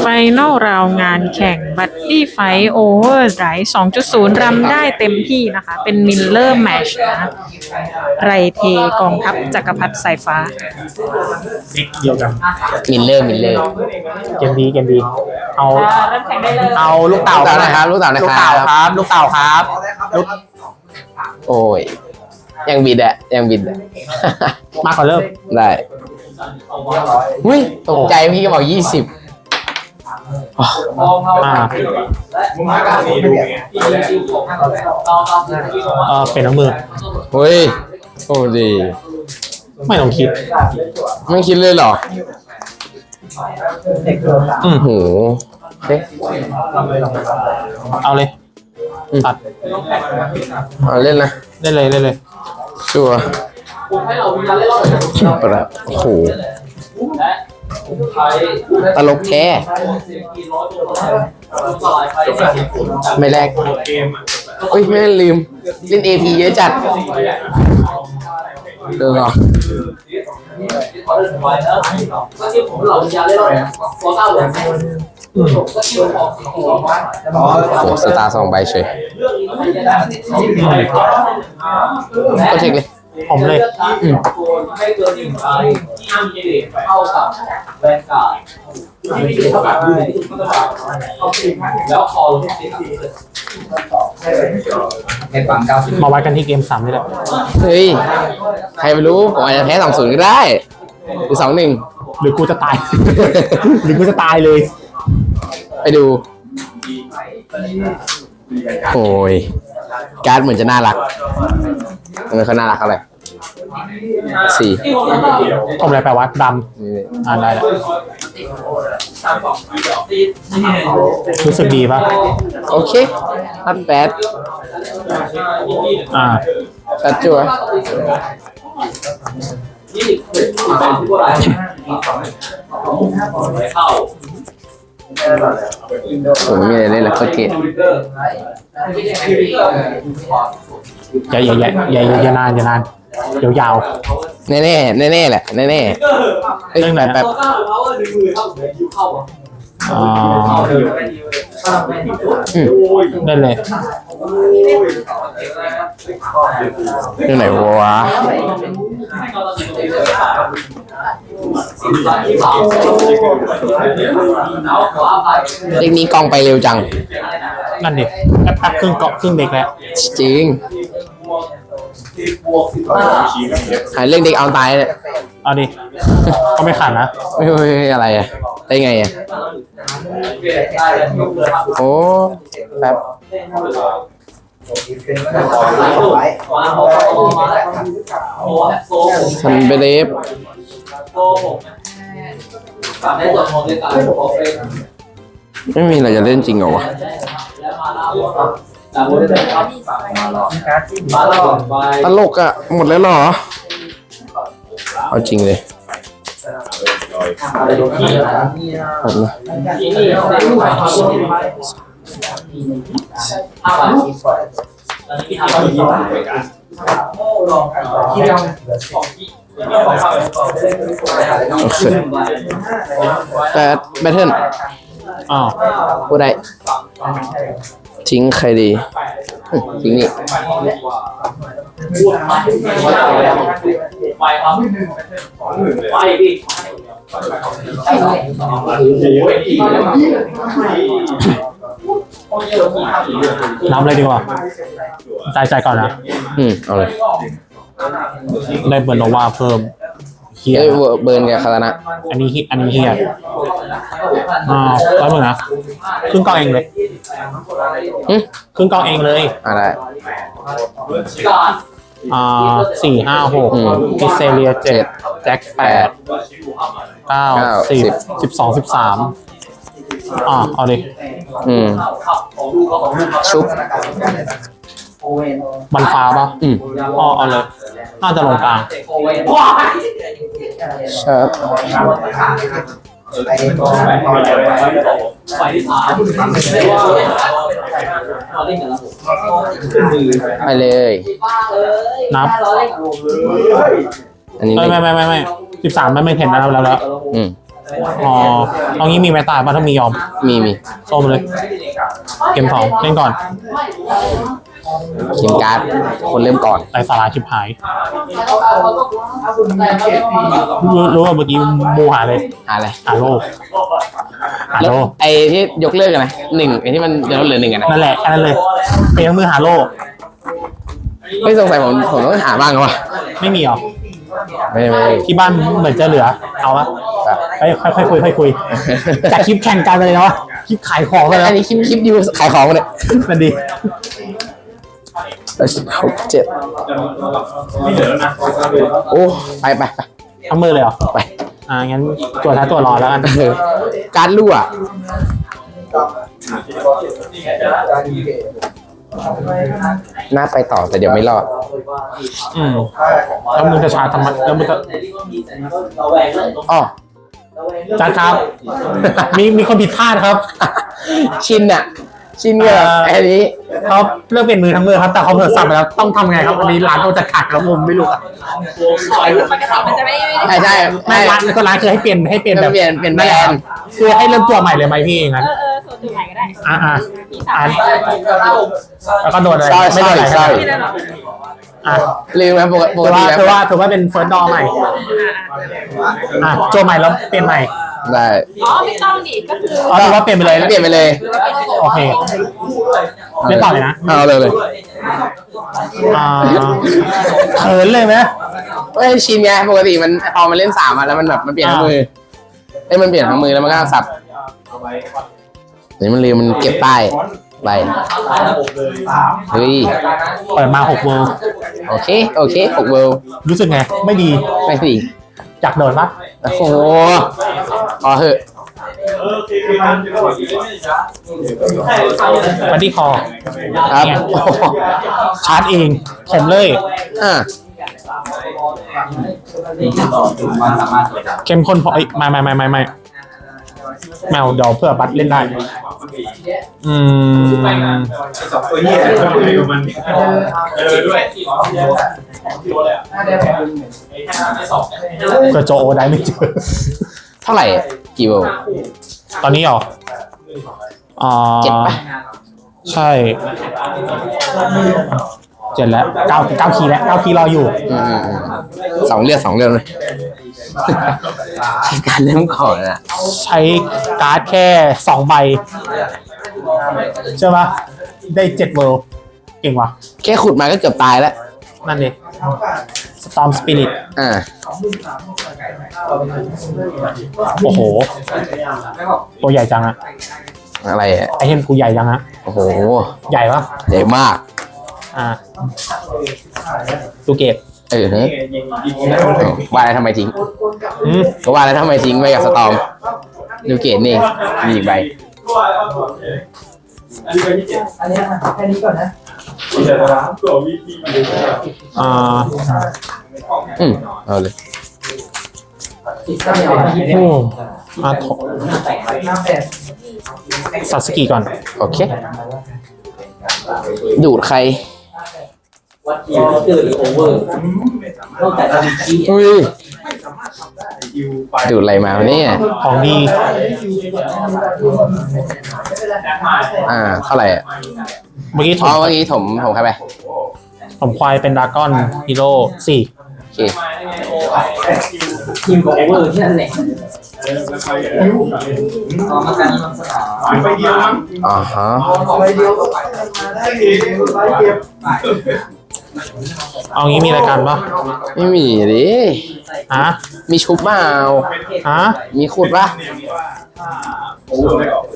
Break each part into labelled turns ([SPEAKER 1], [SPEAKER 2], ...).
[SPEAKER 1] ไฟนอลราวงานแข่งบัตตี้ไฟโอเวอร์ไร2.0 รำได้เต็มที่นะคะ เป็นมิลเลอร์แมชนะไรเทกองทัพจักรพรรดิสายฟ้า
[SPEAKER 2] เดียวกัน
[SPEAKER 3] มิลเลอร์มิลเลอร์
[SPEAKER 2] เกมดีเกมดี เอา
[SPEAKER 1] เริ่มแข่งได้เลย
[SPEAKER 2] เอาลูกเต่า
[SPEAKER 3] ลูกเต่าหน่อยครับลูกเต่าหน่อย
[SPEAKER 2] ลูก
[SPEAKER 3] ครับ
[SPEAKER 2] เต่าครับ ลูกเต่าครับลูก
[SPEAKER 3] โอ้ย ยังบิดอะยังบิดอะ
[SPEAKER 2] มากกว่าเริ่ม
[SPEAKER 3] ได้ อุ้ยตกใจพี่ก็บอกยี่สิบ
[SPEAKER 2] อ่าเออเป็นน้ำมือ
[SPEAKER 3] เฮ้ยโอ้ดี
[SPEAKER 2] ไม่ต้องคิด
[SPEAKER 3] ไม่คิดเลยเหรอ
[SPEAKER 2] อืม
[SPEAKER 3] โหเฮ้ย
[SPEAKER 2] เอาเลยตัด
[SPEAKER 3] เอาเล่นนะ
[SPEAKER 2] ได้เลยได้เลย
[SPEAKER 3] ชัวร์ ปะโอ้โหตลกแท้ไม่แรกเฮ้ย ไม่ลืม เล่น AP เยอะจัดเดินเหรอโอ้สตาร์สองใบเฉยก็เช็คเลย
[SPEAKER 2] ผมเลย
[SPEAKER 4] ไม่เกินหนึ่งใบที่มีเดทเท่ากับแวนการ์ดที่มีเดทเท่ากับยูนิตที่ถูกต้องแล้วคอลที่ติดในฝั่งเก้าสิบ
[SPEAKER 2] มาวัดกันที่เกมสามนี่แหละ
[SPEAKER 3] เฮ้ย ใครไม่รู้ ผมอาจจะแพ้สองศูนย์ก็ได้ หรือสองหนึ่ง
[SPEAKER 2] หรือกูจะตาย หรือกูจะตายเลย
[SPEAKER 3] ไปดู โอ้ย การ์ดเหมือนจะน่ารักเออเขาน่ารักเท่าไหร่ สี่
[SPEAKER 2] ผมอะไรแปลว่าด
[SPEAKER 3] นี่ำ
[SPEAKER 2] อ่านได้แล้วรู้สึกดีปะ
[SPEAKER 3] โอเคพัดแปด
[SPEAKER 2] อ่า
[SPEAKER 3] ตัดจั่ว
[SPEAKER 4] ยี่สิบเป็นผู้ร้ายเข้า
[SPEAKER 3] ผมไม่มีอะไรเล่นแล้วก็เกต
[SPEAKER 2] อย่าอย่าอย่าอย่าอย่าอย่านานอย่านาน ยาว
[SPEAKER 3] แน่แน่แน่แน่ๆแหละแน่แน่ๆเอ้ย
[SPEAKER 2] เรื่องไหน
[SPEAKER 3] แป๊บ
[SPEAKER 4] ตัวก้าวเขาว่าหนึ่งมือเท่าเหมือนยูเข้าอะ
[SPEAKER 2] ๆอ่า
[SPEAKER 3] อืม
[SPEAKER 2] ได้เลย
[SPEAKER 3] เรื่องไหนวะ
[SPEAKER 4] ที่สามแล้วขวาไป
[SPEAKER 3] เด็กนี้กองไปเร็วจัง
[SPEAKER 2] นั่นดิแป๊บแป๊บครึ่งเกาะครึ่งเด็กแล้ว
[SPEAKER 3] จริง
[SPEAKER 4] บวกสิบ ห้า
[SPEAKER 3] หายเรื่องเด็กเอาตายเนี่ย
[SPEAKER 2] เอาดิก็ไม่ขาดนะ
[SPEAKER 3] ไม่ไม่อะไรอะได้ไงอะ
[SPEAKER 4] เปลี่ยนได้เลยยกเลยครับ
[SPEAKER 3] โอ้แป๊บ
[SPEAKER 4] มาโซ่มาแล้วโซ่โซ่ผม
[SPEAKER 3] ทำไปเดฟ
[SPEAKER 4] โซ่ผมกลับได้ตัวโมเดลการโปรเฟส
[SPEAKER 3] ไม่มีอะไรจะเล่นจริงเหรอวะ
[SPEAKER 4] มาแล้วจากโมเดลครับมาแล้วมาแล้วไป
[SPEAKER 3] ตลกอะหมดแล้วเหรอ เอาจริงเลยแบบนะ
[SPEAKER 4] ที่นี่ได้ผู้ขายความรู้ห้าบาทตอนนี้พี่ทำอะ
[SPEAKER 3] โอเคแต่แบทเทิล
[SPEAKER 2] อ้าว
[SPEAKER 3] พูดได้ทิ้งใครดีอืมทิ้งนี่
[SPEAKER 4] พูดมาไปครับไปดิโอ้ยดีแล้ว
[SPEAKER 2] น้ำเลยดีกว่าใจใจก่อนนะ
[SPEAKER 3] อืม เอาเลย
[SPEAKER 2] ได้เบิร์นโนวาเพิ่มเฮีย
[SPEAKER 3] เอ้ยเวอร์เบิร์นกับคารานะ
[SPEAKER 2] อันนี้ฮิอันนี้เฮีย อ้าวร้อยหมื่นนะครึ่งกองเองเลย
[SPEAKER 3] อืม
[SPEAKER 2] ครึ่งกองเองเลย
[SPEAKER 3] อะได้
[SPEAKER 4] การ
[SPEAKER 2] อ่าสี่ห้าหก
[SPEAKER 3] อืม
[SPEAKER 2] พิเซเรียเจ็ดแจ็คแปดเก้า
[SPEAKER 3] เก้า
[SPEAKER 2] สิบ
[SPEAKER 3] สิบ
[SPEAKER 2] สิบสองสิบสามอ่าเอาดิ
[SPEAKER 3] อืม
[SPEAKER 4] ขับของลูกก็ของลูกครับ
[SPEAKER 3] ชุบ
[SPEAKER 2] มันฟ้าป่ะ
[SPEAKER 3] อืม
[SPEAKER 2] อ๋อเอาเลย น่าจะลงกลาง
[SPEAKER 4] โอเวนว้า
[SPEAKER 3] ชาร์ป
[SPEAKER 4] ไปที่สามไม่ว่าเราเล่นกันแล้วมือ
[SPEAKER 3] ไปเลย
[SPEAKER 4] บ้าเลย
[SPEAKER 2] นับ
[SPEAKER 4] เราเล่น
[SPEAKER 3] อันนี้
[SPEAKER 2] ไม่
[SPEAKER 3] ไม่
[SPEAKER 2] ไม่ไม่ไม่ไม่สิบสามไม่ไม่เห็นนะแล้วแล้ว
[SPEAKER 3] อืม
[SPEAKER 2] อ๋อเอางี้มีแมตตาป่ะถ้ามียอม
[SPEAKER 3] มีมี
[SPEAKER 2] ส้มเลย เกมสองเล่นก่อน
[SPEAKER 3] เขียนการ์ดคนเริ่มก่อน
[SPEAKER 2] ไรสาระชิบหายรู้รู้ว่าเมื่อกี้มูหาเลย
[SPEAKER 3] หาอะไร
[SPEAKER 2] หาโลกหา
[SPEAKER 3] แล้ว
[SPEAKER 2] โลก
[SPEAKER 3] ไอ้ที่ยกเลิกกันนะหนึ่งไอ้ที่มันเดี๋ยวเหลือหนึ่งกันนะ
[SPEAKER 2] นั่นแหละแค่นั้นเลยเป็นมือหาโลก
[SPEAKER 3] ไม่สงสัยผมผมต้องหาบ้างวะ
[SPEAKER 2] ไม่มีหรอ
[SPEAKER 3] ไม่ไม่
[SPEAKER 2] ที่บ้านเหมือนจะเหลือ เอาวะ
[SPEAKER 3] ครับ
[SPEAKER 2] เอ้ยค่อยค่อยคุยค่อยคุยจากคลิปแข่งกันไปเลยเนาะคลิปขายของไปแล้
[SPEAKER 3] อั
[SPEAKER 2] วน
[SPEAKER 3] นี้คลิปคลิปดิวขายของมาเนี่ย
[SPEAKER 2] มันดี
[SPEAKER 3] หกเจ็ดโอ้ไปไปไป
[SPEAKER 2] เอามือเลยเหรอ
[SPEAKER 3] ไป
[SPEAKER 2] อ่า งั้นตัวท้ายตัวรอแล้วกัน
[SPEAKER 3] เออการดรั่วน่าไปต่อแต่เดี๋ยวไม่รอด
[SPEAKER 2] อืมแล้วมึงจะชาร์จทำไมแล้วมึงจะ
[SPEAKER 3] อ๋อ
[SPEAKER 2] จัดครับ มีมีคนผิดพลาดครับ
[SPEAKER 3] ชินอะ ชินกับ
[SPEAKER 2] อ่า
[SPEAKER 3] ไอ้นี้
[SPEAKER 2] เขาเลือกเปลี่ยนมือทั้งมือครับ แต่เขาเผลอสับไปแล้วต้องทำไงครับวันนี้ร้านโดนจะขาดแล้วผมไม่รู้อะ
[SPEAKER 1] มันจะไม่
[SPEAKER 3] ใช่ใช่
[SPEAKER 2] ไม่ร้านก็ร้านคือให้เปลี่ยนให้เปลี่ยนแบบ
[SPEAKER 3] เปลี่ยนเปลี่ยนแบรนด์
[SPEAKER 2] คือให้เริ่มตัวใหม่เลยไหมพี่เองงั้น
[SPEAKER 1] เออเออส่วนตัวไหนก็ได้
[SPEAKER 2] อ่าอ่า
[SPEAKER 1] มีสาม
[SPEAKER 2] อ่า
[SPEAKER 1] ใบ
[SPEAKER 2] แล้วก็โดนอะไร
[SPEAKER 3] ใช่
[SPEAKER 2] ไม่โดนอะไร
[SPEAKER 3] ใช่
[SPEAKER 1] ไม่ได้หรอก
[SPEAKER 2] อะ
[SPEAKER 3] ลืมไหมปกติป
[SPEAKER 2] ถื
[SPEAKER 3] ก
[SPEAKER 2] อ
[SPEAKER 3] ติ
[SPEAKER 2] ว่า
[SPEAKER 3] แล้ว
[SPEAKER 2] ถือว่าถือว่าเป็นเฟิร์สดอใหม่อะโจใหม่แล้วเปลี่ยนใหม่
[SPEAKER 3] ได้
[SPEAKER 1] อ๋อไม่ต้องดิก็คือ
[SPEAKER 2] อ๋อถือว่าเปลี่ยนไปเลย
[SPEAKER 3] เปลี่ยนไปเลย
[SPEAKER 2] โอเคเล่นต่อเลยนะ
[SPEAKER 3] เอาเลยเลย
[SPEAKER 2] อ่าเขินเลยไหม
[SPEAKER 3] เฮ้ยชินไงปกติมันพอมันเล่นสามอะแล้วมันแบบมันเปลี่ยนทั้งมือเอ้ยมันเปลี่ยนทั้งมือแล้วมันก็สับเดี๋ยวมันลืมมันเก็บใต้ใบเฮ้ย
[SPEAKER 2] เปิดมาหกเวิลด์
[SPEAKER 3] โอเคโอเคหกเวิลด์
[SPEAKER 2] รู้สึกไง ไม่ดี
[SPEAKER 3] ไม่ดี
[SPEAKER 2] อยากโดนปะ
[SPEAKER 3] โอ้โห พอเหอะ
[SPEAKER 2] บัดดี้คอ
[SPEAKER 3] ครับ
[SPEAKER 2] เนี่ย
[SPEAKER 3] โอ้โห
[SPEAKER 2] ชาร์จเอง ผมเลย
[SPEAKER 3] อะ
[SPEAKER 2] เข้มข้นพอเอ้ยไม่ไม่ไม่ไม่ไม่แมวเดี๋ยวเพื่อบัตรเล่นได้ อืม
[SPEAKER 4] สองตัวนี้มันเออด้วย
[SPEAKER 2] เพื่อโจโอได้ไม่เจอ
[SPEAKER 3] เท่าไหร่อะกี่เวิลด์
[SPEAKER 2] ตอนนี้เหรออ่า
[SPEAKER 3] เจ็ดปะ
[SPEAKER 2] ใช่เจ็ดแล้วเก้าเก้าคีย์แล้วเก้าคีย์รออยู่
[SPEAKER 3] อืมอืมอืมสองเลือดสองเลือดเลยการเล่นก่อนอะ
[SPEAKER 2] ใช้การ์ดแค่สองใบใช่ปะได้เจ็ดเวิลด์เก่งว่ะ
[SPEAKER 3] แค่ขุดมาก็เกือบตายแล้ว
[SPEAKER 2] นั่นเอง Storm Spirit
[SPEAKER 3] อ่า
[SPEAKER 2] โอ้โห ตัวใหญ่จังอะ
[SPEAKER 3] อะไรอะ
[SPEAKER 2] ไอเทมกูใหญ่จังอะ
[SPEAKER 3] โอ้โห
[SPEAKER 2] ใหญ่ปะ
[SPEAKER 3] ใหญ่มาก
[SPEAKER 2] อ่าตูเกต
[SPEAKER 3] เออเฮ้ยว่าแล้วทำไมทิ้ง
[SPEAKER 2] อืม
[SPEAKER 3] ก็ว่าแล้วทำไมทิ้งไปกับสตอมดูเกตนี่มีอีกใบ
[SPEAKER 4] อันนี้แค่นี้ก่อนนะ ตัววิธี
[SPEAKER 2] อ่า
[SPEAKER 3] อืมเอาเลย
[SPEAKER 2] โอ้อาโถซาสกิก่อน
[SPEAKER 3] โอเค ดูดใคร
[SPEAKER 4] วัดคิวเจอหรือโอเวอร์นอกจากจะมีคีย์
[SPEAKER 3] อุ้ย ดูดอะไรมาวะเนี่ย
[SPEAKER 2] ของดี
[SPEAKER 3] อ่า เท่าไหร่อะ
[SPEAKER 2] เมื่อกี้ถ
[SPEAKER 3] อ๋อ
[SPEAKER 2] ม
[SPEAKER 3] เมื่อกี้ผมผมใครไป
[SPEAKER 2] ผมควายเป็นดากอนฮีโร่สี่
[SPEAKER 3] โอเค
[SPEAKER 4] ทีมกับโอเวอร์ที่นั่นแหละอ๋อมาการนำสนาม
[SPEAKER 5] ไปเดียวมั้ง
[SPEAKER 3] อ่าฮะ
[SPEAKER 5] ไปเดียวไปเก็บ
[SPEAKER 2] เอางี้มีรายการปะ
[SPEAKER 3] ไม่มีดิ
[SPEAKER 2] ฮะ
[SPEAKER 3] มีชุบเปล่า
[SPEAKER 2] ฮะ
[SPEAKER 3] มีขุดปะ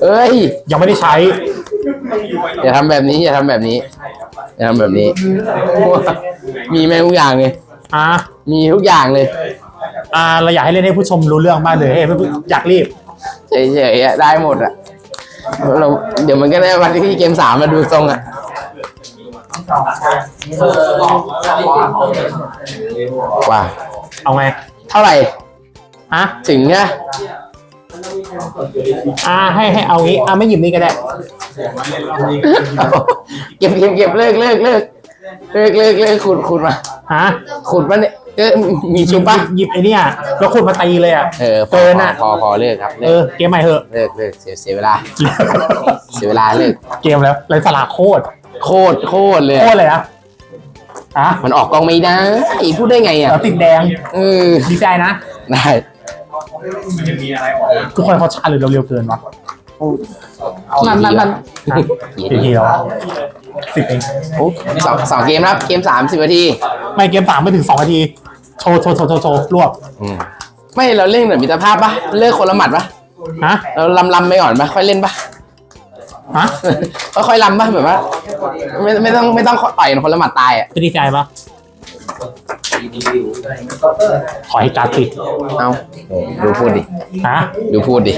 [SPEAKER 3] เอ้ย
[SPEAKER 2] ยังไม่ได้ใช้
[SPEAKER 3] อย่าทำแบบนี้อย่าทำแบบนี้อย่าทำแบบนี้ มีแม่งทุกอย่างเลย
[SPEAKER 2] อะ
[SPEAKER 3] มีทุกอย่างเลย
[SPEAKER 2] อ่า เราอยากให้เล่นให้ผู้ชมรู้เรื่องมากเลยเฮ้ยอยากรีบ
[SPEAKER 3] เฉยๆอะได้หมดอะเราเดี๋ยวมันก็ได้วันที่เกมสามมาดูทรงอะ
[SPEAKER 4] เออบอก
[SPEAKER 3] ว่า
[SPEAKER 2] เอาไง
[SPEAKER 3] เท่าไหร่
[SPEAKER 2] ฮะ
[SPEAKER 3] ถึงเนี่ย
[SPEAKER 2] อ่าให้ให้เอางี้อ่าไม่หยิบนี่ก็ได้
[SPEAKER 3] เก็บเก็บเก็บเลิกเลิกเลิกเลิกเลิกเลิกขุดขุดมา
[SPEAKER 2] ฮะ
[SPEAKER 3] ขุดมาเนี่ยก็มีชุบปะ
[SPEAKER 2] หยิบไอ้เนี่ยแล้วคุณมาตีเลยอะ
[SPEAKER 3] เออพอ
[SPEAKER 2] เกินอะ
[SPEAKER 3] พอพอเลิกครับ
[SPEAKER 2] เอ
[SPEAKER 3] เลิ
[SPEAKER 2] อกเกมใหม่เหอะ
[SPEAKER 3] เลิกเลิกเสียเสียเวลา เสียเวลาเลิก
[SPEAKER 2] เกมแล้วไรสลาโคตร
[SPEAKER 3] โคตรโคตรเลย
[SPEAKER 2] โคตรเลยอะอะ
[SPEAKER 3] มันออกกล้องไม่ได้พูดได้ไงอะ
[SPEAKER 2] แล้วติดแดง
[SPEAKER 3] เออ
[SPEAKER 2] ดีใจนะ
[SPEAKER 3] ได้
[SPEAKER 2] ทุกคนเขาชาหรือเร็วๆเกินวะ
[SPEAKER 3] นั่นนั่นนั่น
[SPEAKER 2] กี่ทีแล้วสิบเอง
[SPEAKER 3] โอ้สองสองเกมครับเกมสามสิบนาที
[SPEAKER 2] ไม่เกมสามไม่ถึงสองนาที โชว์โชว์โชว์โชว์โชว์รวบ
[SPEAKER 3] อืมไม่เราเล่นแบบมิตรภาพปะเลิกคนละหมัดปะ
[SPEAKER 2] ฮะ
[SPEAKER 3] เราลำลำไปก่อนปะค่อยเล่นปะ
[SPEAKER 2] ฮะ
[SPEAKER 3] ค่อยๆลำปะแบบว่าไม่ไม่ต้องไม่ต้องต่อยกันคนละหมัดตายอะ
[SPEAKER 2] จะดีใจปะขอให้การดติด
[SPEAKER 3] เอาดูพูดดิ
[SPEAKER 2] ฮะ
[SPEAKER 3] ดูพูดดิ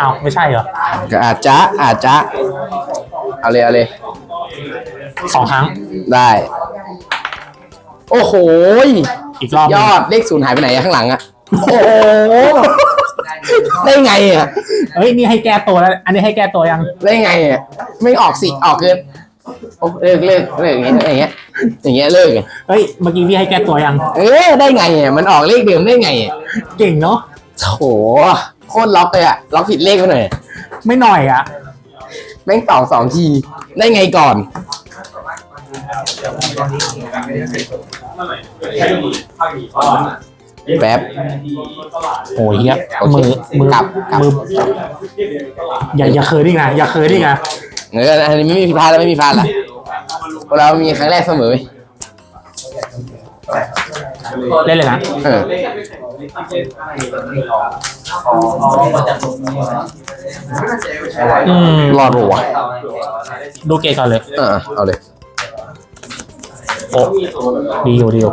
[SPEAKER 2] อ้าวไม่ใช่เหรอ
[SPEAKER 3] ก็อาจจะอาจจะเอาเลยเอาเลย
[SPEAKER 2] สองครั้ง
[SPEAKER 3] ได้ โอ้โห
[SPEAKER 2] อีกรอบห
[SPEAKER 3] ย
[SPEAKER 2] นึ่ง
[SPEAKER 3] อดเลขศูนย์หายไปไหนอะข้างหลังอะโอ้โห ได้ไงอะ
[SPEAKER 2] เฮ้ยนี่ให้แก้ตัวแล้ว อันนี้ให้แก้ตัวยัง
[SPEAKER 3] ได้ไงอะไม่ออกสิออกเกินโอ้เลิกเลิกเลิกอย่างเงี้ยอย่างเงี้ยอย่างเงี้ยเลิกอะ
[SPEAKER 2] เฮ้ยเมื่อกี้พี่ให้แก้ตัวยัง
[SPEAKER 3] เอ๊ะได้ไงอะมันออกเลขเดิมได้ไงอะ
[SPEAKER 2] เก่งเนาะ
[SPEAKER 3] โหโคตรล็อกเลยอะล็อกผิดเลขไปหน่อย
[SPEAKER 2] ไม่หน่อยอะ
[SPEAKER 3] แม่งตอบสองทีได้ไงก่อน แป๊บ
[SPEAKER 2] โอ้ยเหี้ย
[SPEAKER 3] โอเค
[SPEAKER 2] มือมือก
[SPEAKER 3] ลับกลับ
[SPEAKER 2] มืออย่าอย่าเคยดิไงอย่าเคยดิไง
[SPEAKER 3] เอออันนี้ไม่มีผิดพลาดแล้วไม่มีพลาดละพวกเรามีครั้งแรกเสมอเว้ย
[SPEAKER 2] เล่นเลยนะ
[SPEAKER 3] เออ
[SPEAKER 2] อืม
[SPEAKER 3] รอดปะวะ
[SPEAKER 2] ดูเกตก่อนเลย
[SPEAKER 3] เออเอาเลย
[SPEAKER 2] โอ้ดีอยู่ดีอยู่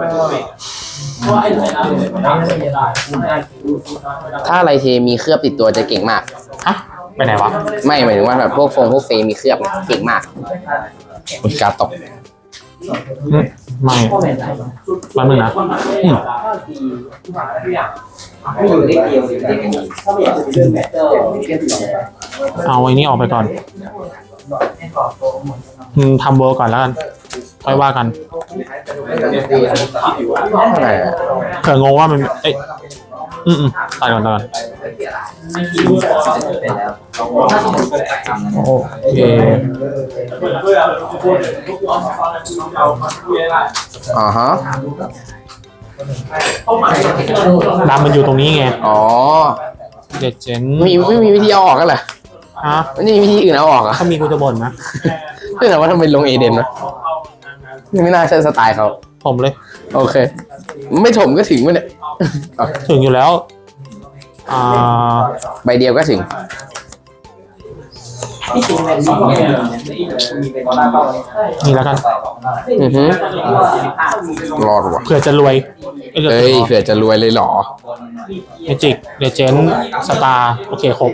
[SPEAKER 3] ถ้าไรเทมีเคลือบติดตัวจะเก่งมาก
[SPEAKER 2] ฮะไปไหนวะ
[SPEAKER 3] ไม่หมายถึงว่าแบบพวกฟงพวกเฟมีเคลือบเนี่ยเก่งมากอุยการตก
[SPEAKER 2] อืมไม่แป๊บนึงนะอืม
[SPEAKER 4] ไม่อยู่ได้เดียวอยู่ได้กันถ้าไม่อยากจะเดินแบบเตอร์
[SPEAKER 2] เอาไอ้นี่ออกไปก่อนอืมทำเวอร์ก่อนแล้วกัน ค่อยว่ากัน
[SPEAKER 3] อะไรอะ
[SPEAKER 2] เผื่องงว่ามันเอ้ยอืมอืมตัดก่อนตัดก่อนโอเค
[SPEAKER 3] อ๋อฮะ
[SPEAKER 2] ดำมันอยู่ตรงนี้ไง
[SPEAKER 3] อ๋อ
[SPEAKER 2] เด็ดเจน
[SPEAKER 3] มีไม่มีวิธีเอาออกกันเหรอ
[SPEAKER 2] ฮะ
[SPEAKER 3] ไม่มีวิธีอื่นเอาออกอะ
[SPEAKER 2] ถ้ามีกูจะบ่นนะ
[SPEAKER 3] ไม่แต่ว่าทำไมลงเอเดนวะ ไม่น่าใช่สไตล์เขา
[SPEAKER 2] ผมเลย
[SPEAKER 3] โอเค ไม่ถมก็ถึงวะเนี่ยเอา
[SPEAKER 2] ถึงอยู่แล้ว อ่า
[SPEAKER 3] ใบเดียวก็ถึง
[SPEAKER 4] ที่จริงเป็นสองเนี่ยมีเป็นบ้าเป้า
[SPEAKER 2] นี่แล้วกัน
[SPEAKER 3] อือฮึรอดว่ะ
[SPEAKER 2] เผื่อจะรวยเอ้ย
[SPEAKER 3] เอ้ยเผื่อจะรวยเลยเหรอ
[SPEAKER 2] เมจิกเดเจนสตาร์โอเคครบ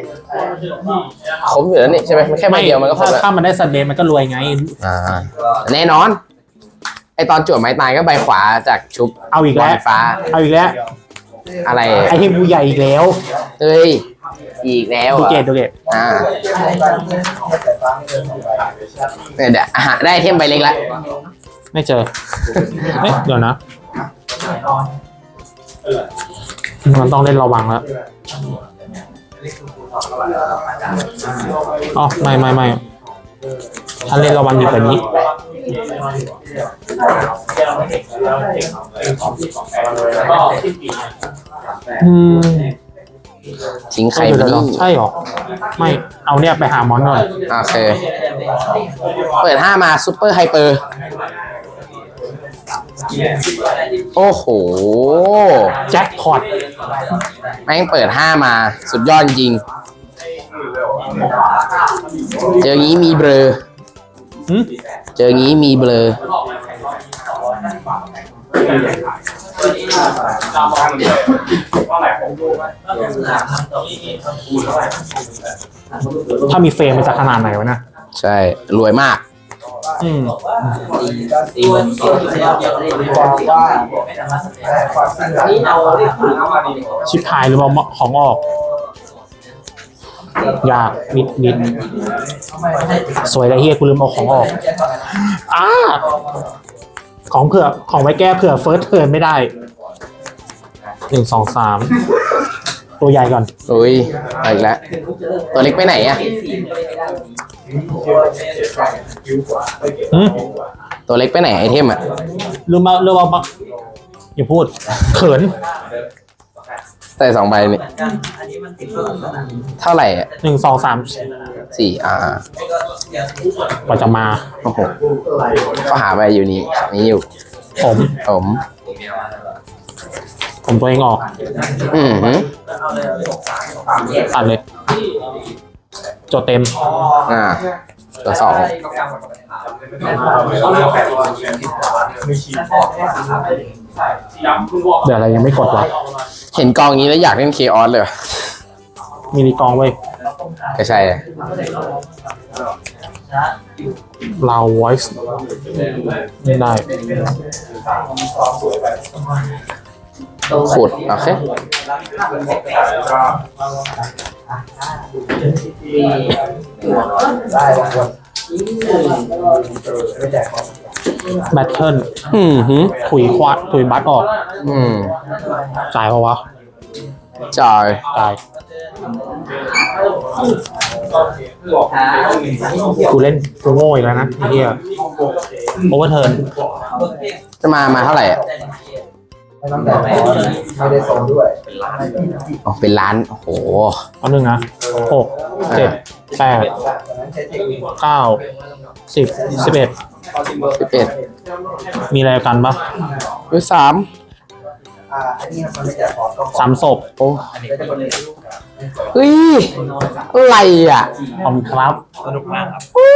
[SPEAKER 3] ครบอยู่แล้วนี่ใช่ไหมมันแค่ใบเดียวมันก็ครบ
[SPEAKER 2] ถ้า
[SPEAKER 3] แล้ว
[SPEAKER 2] ถ้ามันได้ซันเดย์มันก็รวยไง
[SPEAKER 3] อ่า แน่นอน ไอตอนจวดไม้ตายก็ใบขวาจากชุบ
[SPEAKER 2] เอาอีกแล้ว
[SPEAKER 3] บลฟ้า
[SPEAKER 2] เอาอีกแล้ว
[SPEAKER 3] อะไร
[SPEAKER 2] ไอเทมกูใหญ่อีกแล้ว
[SPEAKER 3] เอ้ยอีกแล้ว
[SPEAKER 2] ดู
[SPEAKER 3] อะ
[SPEAKER 2] เกตดูเกต
[SPEAKER 3] อ่าเนี่ยเดี๋ยวอะได้ไอเทมใบเล็กละ
[SPEAKER 2] ไม่เจอเอ๊ะเดี๋ยวนะ มันต้องเล่นระวังแล้วอ๋อไม่ไม่ไม่ถ้าเล่นระวังอยู่แบบนี้ อืม
[SPEAKER 3] ทิ้งใคร
[SPEAKER 2] เดี๋
[SPEAKER 3] ไป
[SPEAKER 2] ยว
[SPEAKER 3] นี่
[SPEAKER 2] ๆใช่หรอ ไม่ เอาเนี่ยไปหามอนก่อน
[SPEAKER 3] โอเค เปิดห้ามาซูเปอร์ไฮเปอร์ โอ้โห
[SPEAKER 2] แจ็คพอต
[SPEAKER 3] แม่งเปิดห้ามา สุดยอดจริง เจองี้มีเบลอ
[SPEAKER 2] หึ
[SPEAKER 3] เจองี้มีเบลอ
[SPEAKER 2] ถ้ามีเฟรมมันจะขนาดไหนวะนะ
[SPEAKER 3] ใช่ รวยมาก
[SPEAKER 2] อืม
[SPEAKER 4] ตีวันตีวันเดียวเดียวเลยว่านี่เอาเรียกเข้ามาดีกว่า
[SPEAKER 2] ชิปหายหรือเปล่าของออก ยากนิดนิดสวยแล้วเฮียกูลืมเอาของออกอ้าของเผื่อของไว้แก้เผื่อเฟิร์สเทิร์นไม่ได้หนึ่งสองสามตัวใหญ่ก่อน
[SPEAKER 3] อุ้ยเอาอีกแล้วตัวเล็กไปไหนอะ
[SPEAKER 2] หืม
[SPEAKER 3] ตัวเล็กไปไหนไอเทมอะ
[SPEAKER 2] ลืมมาลืมเอาปะอย่าพูดเขิน
[SPEAKER 3] ใส่สองใบนี่เท่าไหร่อะ
[SPEAKER 2] หนึ่งสองสาม
[SPEAKER 3] สี่อ่าก
[SPEAKER 2] ว่าจะมา
[SPEAKER 3] โอ้โหก็หาไปอยู่นี่นี่อยู่
[SPEAKER 2] ผม
[SPEAKER 3] ผม
[SPEAKER 2] ผมตัวเองออก
[SPEAKER 3] อืมหือ
[SPEAKER 2] ตัดเลยโจทย์เต็ม
[SPEAKER 3] อ่าตัวสอง
[SPEAKER 2] เดี๋ยวอะไรยังไม่กดวะ
[SPEAKER 3] เห็นกองนี้แล้วอยากเล่นเคออสเลยว่ะ
[SPEAKER 2] มินิกองเว้ย
[SPEAKER 3] ก็ใช่เลย
[SPEAKER 2] ลาวไวส์ได้
[SPEAKER 3] ขุดโอเค
[SPEAKER 5] ได้บางคนไม่ แจกของ
[SPEAKER 2] แบทเทิล
[SPEAKER 3] อืมหือ
[SPEAKER 2] ถุยควาดถุยบัตออก
[SPEAKER 3] อืม
[SPEAKER 2] จ่ายปะวะ
[SPEAKER 3] จอย
[SPEAKER 2] จ่ายกูเล่นกูโง่อีกแล้วนะไอ้เหี้ยโอเวอร์เทิร์น
[SPEAKER 3] จะมามาเท่าไหร่อะ
[SPEAKER 5] ไม่ต้องแต่ไม่ได้ส่งด้วย
[SPEAKER 3] อ๋อเป็นล้าน โอ้โห
[SPEAKER 2] เอาหนึ่งนะหกเจ็ดแปดเก้าสิบสิบเอ็ด
[SPEAKER 3] สิบเอ็ด
[SPEAKER 2] มีอะไรกันปะ
[SPEAKER 3] อุ้ยสาม
[SPEAKER 5] อ่าอันนี้มันไม่แจกของก็
[SPEAKER 2] สามศพ
[SPEAKER 3] โอ้
[SPEAKER 5] ไม่ได้คนเลย
[SPEAKER 3] เฮ้ยอะไรอะ
[SPEAKER 2] ขอบคุณครับ
[SPEAKER 3] อุ้